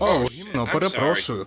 О, гімно, перепрошую.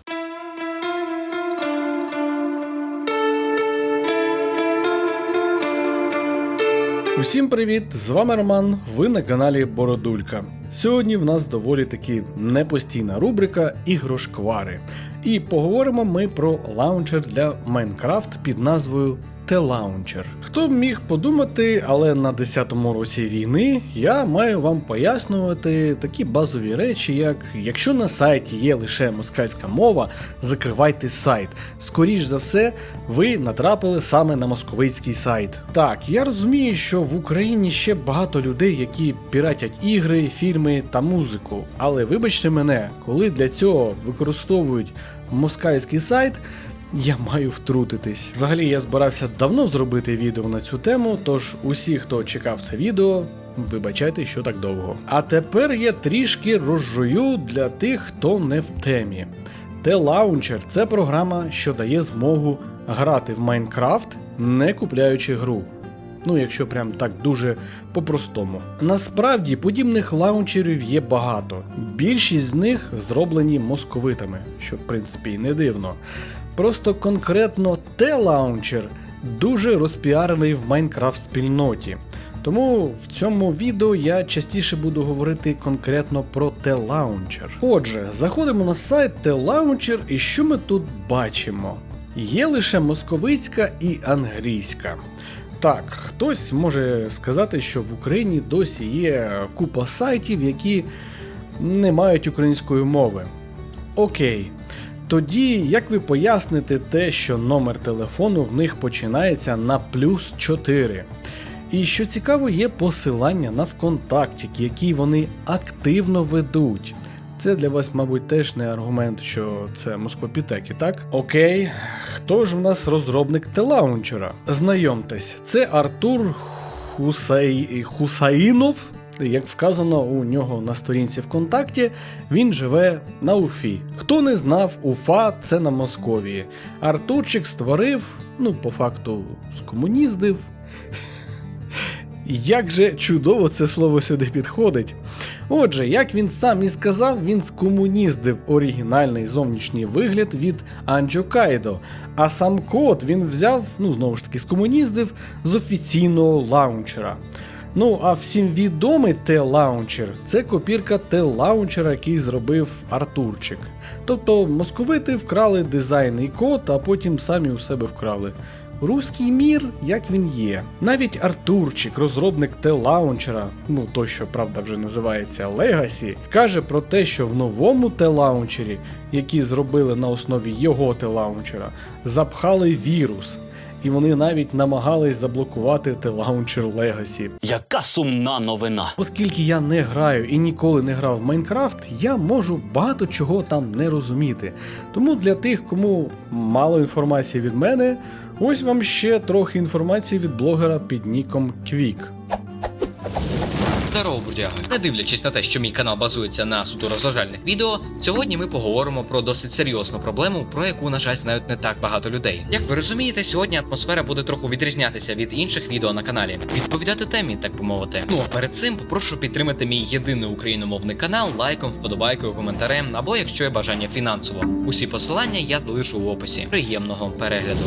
Усім привіт! З вами Роман. Ви на каналі Бородулька. Сьогодні в нас доволі таки непостійна рубрика Ігрошквари. І поговоримо ми про лаунчер для Майнкрафт під назвою T-Launcher. Хто б міг подумати, але на 10-му році війни я маю вам пояснювати такі базові речі, як якщо на сайті є лише москальська мова, закривайте сайт. Скоріш за все, ви натрапили саме на московицький сайт. Так, я розумію, що в Україні ще багато людей, які піратять ігри, фільми та музику. Але вибачте мене, коли для цього використовують москальський сайт. Я маю втрутитись. Взагалі я збирався давно зробити відео на цю тему, тож усі, хто чекав це відео, вибачайте, що так довго. А тепер я трішки розжую для тих, хто не в темі. T-Launcher – це програма, що дає змогу грати в Майнкрафт, не купляючи гру. Ну, якщо прям так дуже по-простому. Насправді подібних лаунчерів є багато. Більшість з них зроблені московитами, що в принципі і не дивно. Просто конкретно T-Launcher дуже розпіарений в Майнкрафт спільноті. Тому в цьому відео я частіше буду говорити конкретно про T-Launcher. Отже, заходимо на сайт T-Launcher і що ми тут бачимо? Є лише московицька і англійська. Так, хтось може сказати, що в Україні досі є купа сайтів, які не мають української мови. Окей. Тоді як ви поясните те, що номер телефону в них починається на плюс 4? І що цікаво, є посилання на ВКонтакті, які вони активно ведуть. Це для вас, мабуть, теж не аргумент, що це москвопітеки, так? Окей, хто ж в нас розробник телаунчера? Знайомтесь, це Артур Хусей... Хусаїнов. Як вказано у нього на сторінці ВКонтакті, він живе на Уфі. Хто не знав, Уфа це на Московії. Артурчик створив, ну, по факту, скомуніздив. Як же чудово це слово сюди підходить. Отже, як він сам і сказав, він скомуніздив оригінальний зовнішній вигляд від Анджо Кайдо, а сам код він взяв, ну знову ж таки, скомуніздив з офіційного лаунчера. Ну, а всім відомий T-Launcher – це копірка T-Launcher, який зробив Артурчик. Тобто московити вкрали дизайн і код, а потім самі у себе вкрали. Руський мір, як він є. Навіть Артурчик, розробник T-Launcher, ну той, що правда вже називається Legacy, каже про те, що в новому T-Launcher, який зробили на основі його T-Launcher, запхали вірус. І вони навіть намагались заблокувати T-Launcher Legacy. Яка сумна новина. Оскільки я не граю і ніколи не грав в Майнкрафт, я можу багато чого там не розуміти. Тому для тих, кому мало інформації від мене, ось вам ще трохи інформації від блогера під ніком Квік. Здорово! Не дивлячись на те, що мій канал базується на суто розважальних відео, сьогодні ми поговоримо про досить серйозну проблему, про яку, на жаль, знають не так багато людей. Як ви розумієте, сьогодні атмосфера буде трохи відрізнятися від інших відео на каналі, відповідати темі, так би мовити. Ну а перед цим попрошу підтримати мій єдиний україномовний канал лайком, вподобайкою, коментарем або якщо є бажання фінансово. Усі посилання я залишу в описі. Приємного перегляду.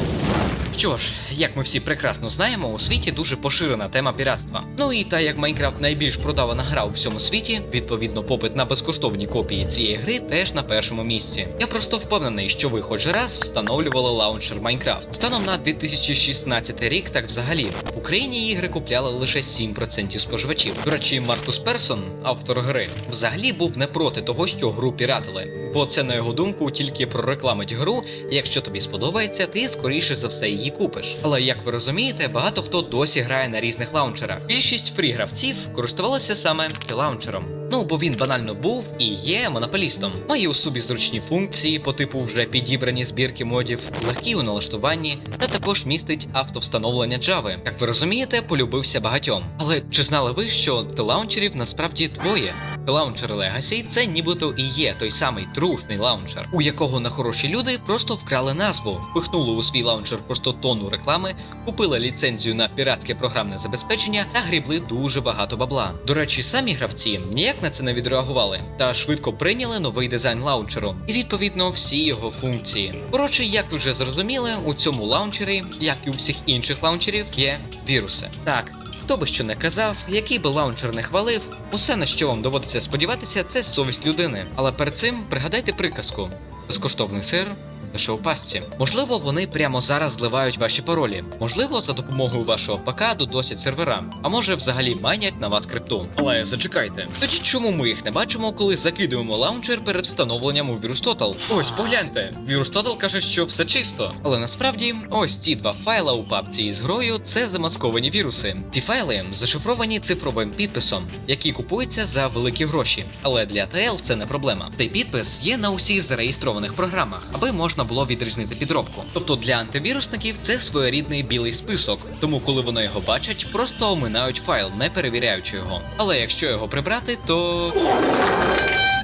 Що ж, як ми всі прекрасно знаємо, у світі дуже поширена тема піратства. Ну і та як Майнкрафт найбільш продавана гра у всьому світі, відповідно, попит на безкоштовні копії цієї гри теж на першому місці. Я просто впевнений, що ви хоч раз встановлювали лаунчер Майнкрафт. Станом на 2016 рік, так взагалі в Україні ігри купляли лише 7% споживачів. До речі, Маркус Персон, автор гри, взагалі був не проти того, що гру піратили, бо це на його думку тільки прорекламить гру. Якщо тобі сподобається, ти скоріше за все її купиш. Але як ви розумієте, багато хто досі грає на різних лаунчерах. Більшість фрі-гравців користувалися саме лаунчером. Ну, бо він банально був і є монополістом. Має у собі зручні функції по типу вже підібрані збірки модів, легкі у налаштуванні, та також містить автовстановлення Java. Як ви розумієте, полюбився багатьом. Але чи знали ви, що лаунчерів насправді двоє? Лаунчер Legacy це нібито і є той самий трушний лаунчер, у якого на хороші люди просто вкрали назву, впихнули у свій лаунчер просто тонну реклами, купили ліцензію на піратське програмне забезпечення та грібли дуже багато бабла. До речі, самі гравці ніяк на це не відреагували та швидко прийняли новий дизайн лаунчеру і відповідно всі його функції. Коротше, як ви вже зрозуміли, у цьому лаунчері, як і у всіх інших лаунчерів, є віруси. Так. Хто би що не казав, який би лаунчер не хвалив, усе на що вам доводиться сподіватися, це совість людини. Але перед цим пригадайте приказку: безкоштовний сир лише у пастці. Можливо, вони прямо зараз зливають ваші паролі. Можливо, за допомогою вашого ПК додосять сервера, а може взагалі майнять на вас крипту. Але зачекайте. Тоді чому ми їх не бачимо, коли закидуємо лаунчер перед встановленням у VirusTotal? Ось погляньте, VirusTotal каже, що все чисто. Але насправді, ось ці два файла у папці із грою це замасковані віруси. Ці файли зашифровані цифровим підписом, який купується за великі гроші. Але для ТЛ це не проблема. Цей підпис є на усіх зареєстрованих програмах, аби можна було відрізнити підробку. Тобто для антивірусників це своєрідний білий список, тому коли вони його бачать, просто оминають файл, не перевіряючи його. Але якщо його прибрати, то.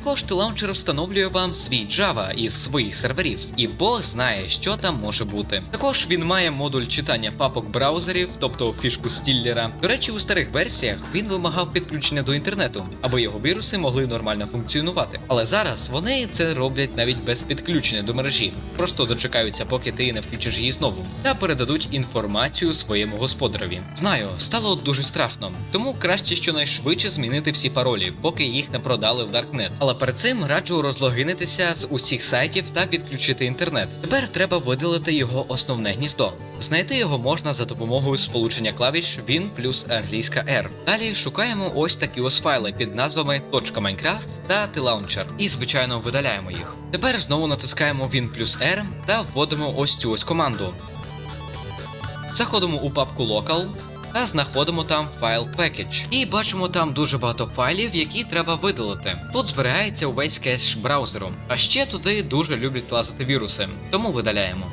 Також лаунчер встановлює вам свій Java із своїх серверів, і Бог знає, що там може бути. Також він має модуль читання папок браузерів, тобто фішку стіллера. До речі, у старих версіях він вимагав підключення до інтернету, аби його віруси могли нормально функціонувати. Але зараз вони це роблять навіть без підключення до мережі. Просто дочекаються, поки ти не включиш її знову, та передадуть інформацію своєму господареві. Знаю, стало дуже страшно, тому краще щонайшвидше змінити всі паролі, поки їх не продали в Darknet. Але перед цим раджу розлогинитися з усіх сайтів та відключити інтернет. Тепер треба видалити його основне гніздо. Знайти його можна за допомогою сполучення клавіш Win плюс англійська R. Далі шукаємо ось такі ось файли під назвами .minecraft та tlauncher і звичайно видаляємо їх. Тепер знову натискаємо Win плюс R та вводимо ось цю ось команду. Заходимо у папку Local та знаходимо там файл package. І бачимо там дуже багато файлів, які треба видалити. Тут зберігається увесь кеш браузеру. А ще туди дуже люблять лазити віруси, тому видаляємо.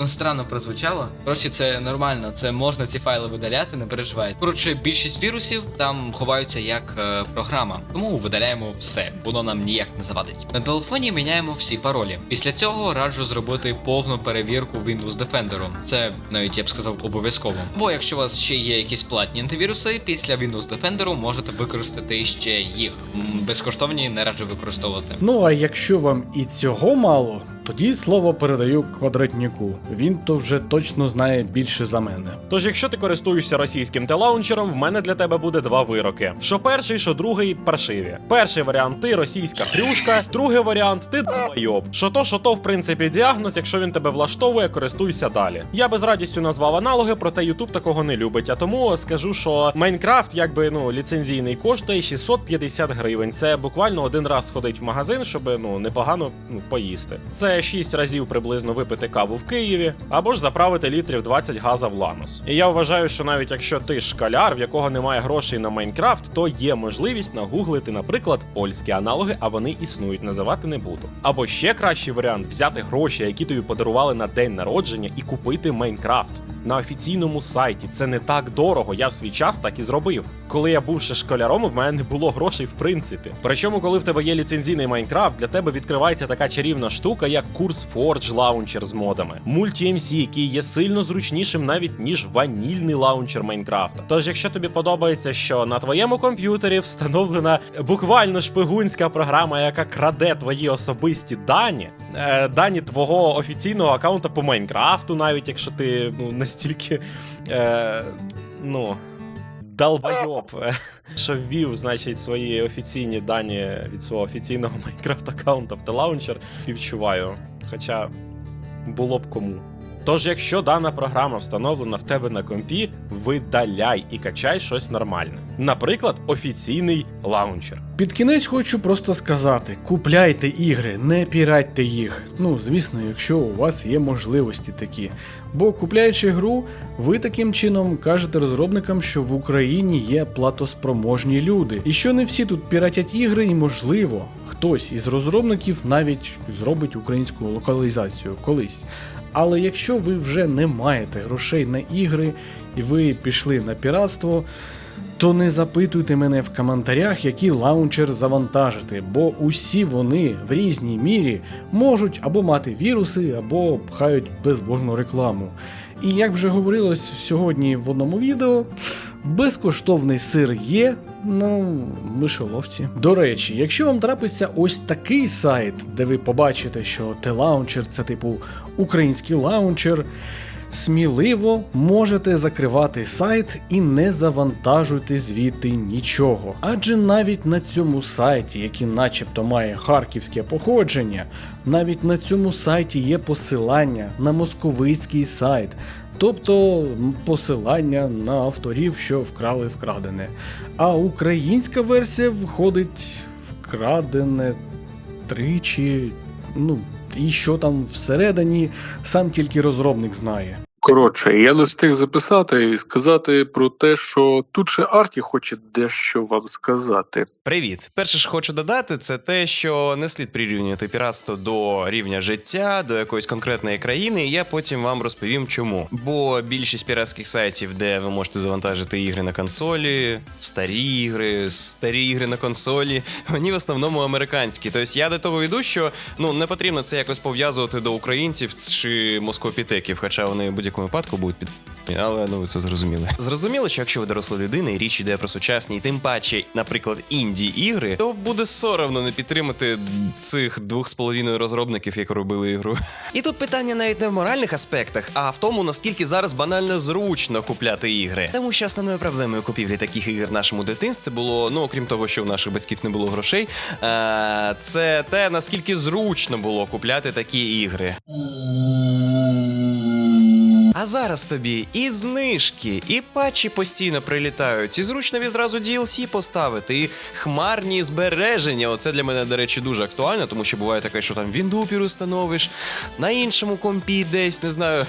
Ну, странно прозвучало. Коротше, це нормально, це можна ці файли видаляти, не переживайте. Коротше, більшість вірусів там ховаються як е, програма, тому видаляємо все, воно нам ніяк не завадить. На телефоні міняємо всі паролі. Після цього раджу зробити повну перевірку Windows Defender. Це навіть я б сказав обов'язково. Бо якщо у вас ще є якісь платні антивіруси, після Windows Defender можете використати ще їх. Безкоштовні не раджу використовувати. Ну а якщо вам і цього мало, тоді слово передаю квадратніку. Він то вже точно знає більше за мене. Тож, якщо ти користуєшся російським телаунчером, в мене для тебе буде два вироки: що перший, що другий паршиві. Перший варіант ти російська хрюшка, другий варіант ти долбойоб. Що то, що то, в принципі, діагноз, якщо він тебе влаштовує, користуйся далі. Я би з радістю назвав аналоги, проте Ютуб такого не любить. А тому скажу, що Майнкрафт, якби ну ліцензійний, коштує 650 гривень. Це буквально один раз сходить в магазин, щоб ну непогано ну, поїсти. Це 6 разів приблизно випити каву в Києві, або ж заправити літрів 20 газа в Ланос. І я вважаю, що навіть якщо ти шкаляр, в якого немає грошей на Майнкрафт, то є можливість нагуглити, наприклад, польські аналоги, а вони існують, називати не буду. Або ще кращий варіант взяти гроші, які тобі подарували на день народження, і купити Майнкрафт. На офіційному сайті це не так дорого. Я в свій час так і зробив. Коли я був ще школяром, в мене не було грошей в принципі. Причому, коли в тебе є ліцензійний Майнкрафт, для тебе відкривається така чарівна штука, як курс Forge лаунчер з модами, Multi-MC, який є сильно зручнішим навіть ніж ванільний лаунчер Майнкрафта. Тож, якщо тобі подобається, що на твоєму комп'ютері встановлена буквально шпигунська програма, яка краде твої особисті дані, е, дані твого офіційного аккаунта по Майнкрафту, навіть якщо ти ну настільки. Е, ну. Долбойоб, що ввів, значить, свої офіційні дані від свого офіційного Майнкрафт аккаунта в телаунчер, співчуваю. Хоча було б кому. Тож, якщо дана програма встановлена в тебе на компі, видаляй і качай щось нормальне. Наприклад, офіційний лаунчер. Під кінець хочу просто сказати: купляйте ігри, не піратьте їх. Ну, звісно, якщо у вас є можливості такі. Бо купляючи гру, ви таким чином кажете розробникам, що в Україні є платоспроможні люди, і що не всі тут піратять ігри, і можливо, хтось із розробників навіть зробить українську локалізацію колись. Але якщо ви вже не маєте грошей на ігри і ви пішли на піратство, то не запитуйте мене в коментарях, який лаунчер завантажити, бо усі вони в різній мірі можуть або мати віруси, або пхають безбожну рекламу. І як вже говорилось сьогодні в одному відео, Безкоштовний сир є, ну, мишоловці. До речі, якщо вам трапиться ось такий сайт, де ви побачите, що T-Launcher це типу український лаунчер, сміливо можете закривати сайт і не завантажуйте звідти нічого. Адже навіть на цьому сайті, який начебто має харківське походження, навіть на цьому сайті є посилання на московицький сайт. Тобто посилання на авторів, що вкрали вкрадене. А українська версія входить вкрадене тричі. Ну, і що там всередині, сам тільки розробник знає. Коротше, я не встиг записати і сказати про те, що тут ще Арті хоче дещо вам сказати. Привіт! Перше, що хочу додати, це те, що не слід прирівнювати піратство до рівня життя, до якоїсь конкретної країни, і я потім вам розповім чому. Бо більшість піратських сайтів, де ви можете завантажити ігри на консолі, старі ігри, старі ігри на консолі, вони в основному американські. Тобто я до того йду, що ну не потрібно це якось пов'язувати до українців чи москопітеків, хоча вони в будь-якому випадку будуть під. Але ну ви це зрозуміли. Зрозуміло, що якщо ви доросла людина і річ йде про сучасні, і тим паче, наприклад, інді ігри, то буде соромно не підтримати цих двох з половиною розробників, які робили ігру. І тут питання навіть не в моральних аспектах, а в тому, наскільки зараз банально зручно купляти ігри. Тому що основною проблемою купівлі таких ігор в нашому дитинстві було, ну окрім того, що у наших батьків не було грошей, е- це те, наскільки зручно було купляти такі ігри. А зараз тобі і знижки, і патчі постійно прилітають, і зручно відразу DLC поставити, і хмарні збереження. Оце для мене, до речі, дуже актуально, тому що буває таке, що там Віндупір установиш, на іншому компі десь, не знаю.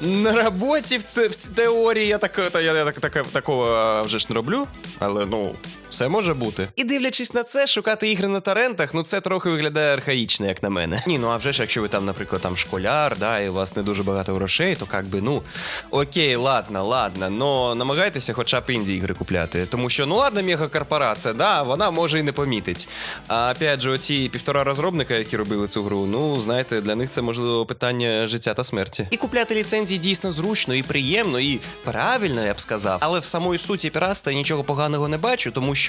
На роботі в, те- в теорії я так, та, я, я так, так, такого вже ж не роблю, але ну. Все може бути. І дивлячись на це, шукати ігри на торрентах, ну це трохи виглядає архаїчно, як на мене. Ні, ну а вже ж, якщо ви там, наприклад, там школяр, да, і у вас не дуже багато грошей, то як би, ну окей, ладно, ладно, но намагайтеся хоча б інді ігри купляти. Тому що, ну ладно, мегакорпорація, да, вона може і не помітить. А опять же, оці півтора розробника, які робили цю гру, ну знаєте, для них це можливо питання життя та смерті. І купляти ліцензії дійсно зручно і приємно, і правильно, я б сказав. Але в самої суті піратства я нічого поганого не бачу, тому що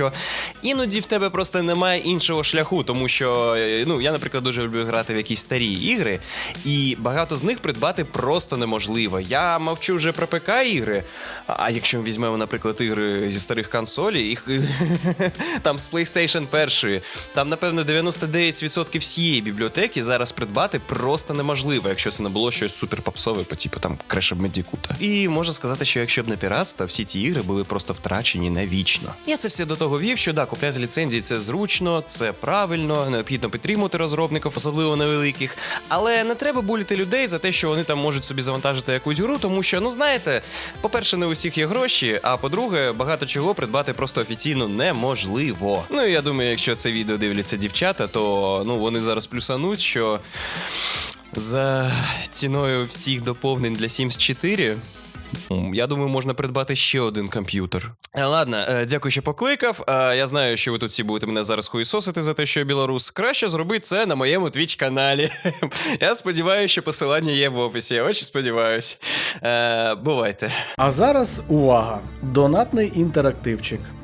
іноді в тебе просто немає іншого шляху, тому що е, ну я, наприклад, дуже люблю грати в якісь старі ігри, і багато з них придбати просто неможливо. Я мовчу вже про ПК ігри. А якщо ми візьмемо, наприклад, ігри зі старих консолей, їх там з PlayStation 1, там, напевно, 99% всієї бібліотеки зараз придбати просто неможливо, якщо це не було щось супер попсове, по типу там of Bandicoot. І можна сказати, що якщо б не піратство, всі ці ігри були просто втрачені навічно. Я це все до того вів, що да, купляти ліцензії це зручно, це правильно, необхідно підтримувати розробників, особливо невеликих. Але не треба буліти людей за те, що вони там можуть собі завантажити якусь гру, тому що, ну знаєте, по-перше, не у всіх є гроші, а по-друге, багато чого придбати просто офіційно неможливо. Ну і я думаю, якщо це відео дивляться дівчата, то ну вони зараз плюсануть, що за ціною всіх доповнень для Sims 4 М, Я думаю, можна придбати ще один комп'ютер. Е, Ладно, е, дякую, що покликав. Е, Я знаю, що ви тут всі будете мене зараз хуїсосити за те, що я білорус. Краще зробити це на моєму твіч каналі. Я сподіваюся, що посилання є в описі. Я очень сподіваюсь. Е, Бувайте. А зараз увага! Донатний інтерактивчик.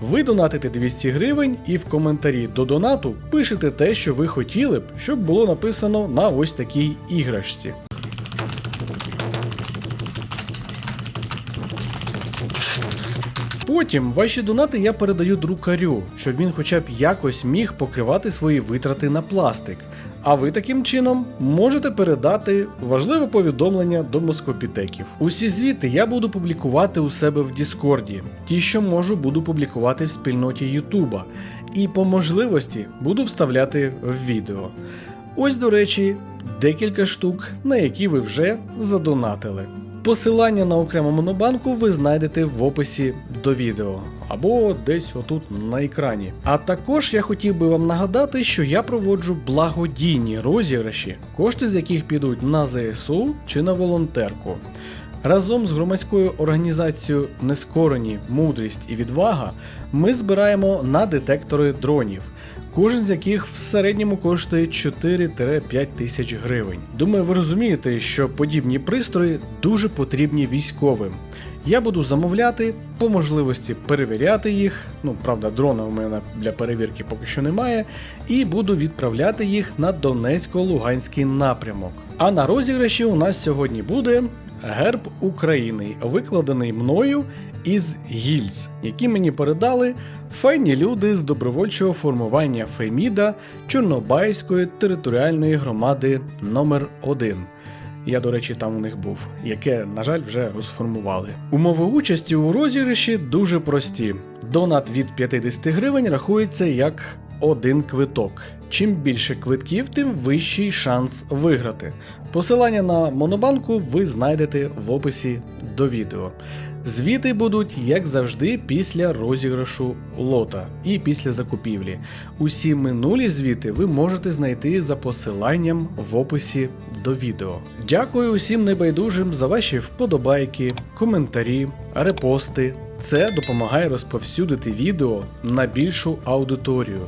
Ви донатите 200 гривень і в коментарі до донату пишете те, що ви хотіли б, щоб було написано на ось такій іграшці. Потім ваші донати я передаю друкарю, щоб він хоча б якось міг покривати свої витрати на пластик. А ви таким чином можете передати важливе повідомлення до москопітеків. Усі звіти я буду публікувати у себе в Діскорді, ті, що можу, буду публікувати в спільноті Ютуба, і по можливості буду вставляти в відео. Ось, до речі, декілька штук, на які ви вже задонатили. Посилання на окрему монобанку ви знайдете в описі до відео або десь отут на екрані. А також я хотів би вам нагадати, що я проводжу благодійні розіграші, кошти з яких підуть на ЗСУ чи на волонтерку. Разом з громадською організацією Нескорені, мудрість і відвага ми збираємо на детектори дронів, кожен з яких в середньому коштує 4-5 тисяч гривень. Думаю, ви розумієте, що подібні пристрої дуже потрібні військовим. Я буду замовляти, по можливості перевіряти їх. Ну, правда, дрона у мене для перевірки поки що немає, і буду відправляти їх на Донецько-Луганський напрямок. А на розіграші у нас сьогодні буде герб України, викладений мною із гільз, які мені передали файні люди з добровольчого формування Феміда Чорнобайської територіальної громади номер 1 я, до речі, там у них був, яке, на жаль, вже розформували. Умови участі у розіграші дуже прості. Донат від 50 гривень рахується як один квиток. Чим більше квитків, тим вищий шанс виграти. Посилання на монобанку ви знайдете в описі до відео. Звіти будуть, як завжди, після розіграшу лота і після закупівлі. Усі минулі звіти ви можете знайти за посиланням в описі до відео. Дякую усім небайдужим за ваші вподобайки, коментарі, репости. Це допомагає розповсюдити відео на більшу аудиторію.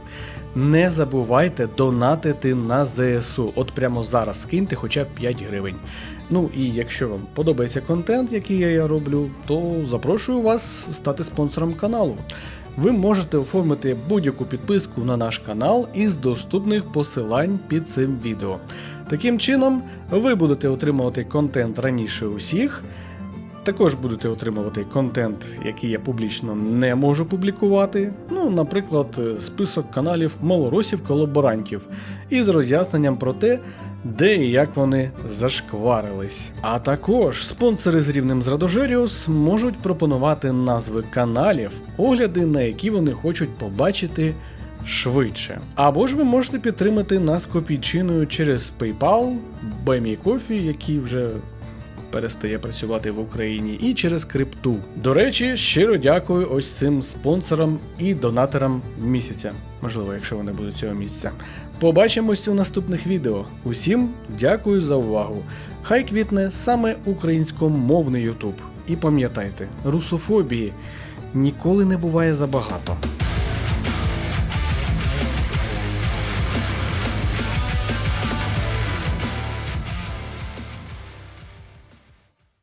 Не забувайте донатити на ЗСУ. От прямо зараз скиньте хоча б 5 гривень. Ну і якщо вам подобається контент, який я роблю, то запрошую вас стати спонсором каналу. Ви можете оформити будь-яку підписку на наш канал із доступних посилань під цим відео. Таким чином, ви будете отримувати контент раніше усіх. Також будете отримувати контент, який я публічно не можу публікувати. Ну, наприклад, е, список каналів малоросів-колаборантів із роз'ясненням про те, де і як вони зашкварились. А також спонсори з рівнем з Радожеріус можуть пропонувати назви каналів, огляди, на які вони хочуть побачити швидше. Або ж ви можете підтримати нас копійчиною через PayPal, BuyMeCoffee, який вже перестає працювати в Україні, і через крипту. До речі, щиро дякую ось цим спонсорам і донаторам місяця. Можливо, якщо вони будуть цього місяця. Побачимось у наступних відео. Усім дякую за увагу. Хай квітне саме українськомовний Ютуб. І пам'ятайте, русофобії ніколи не буває забагато.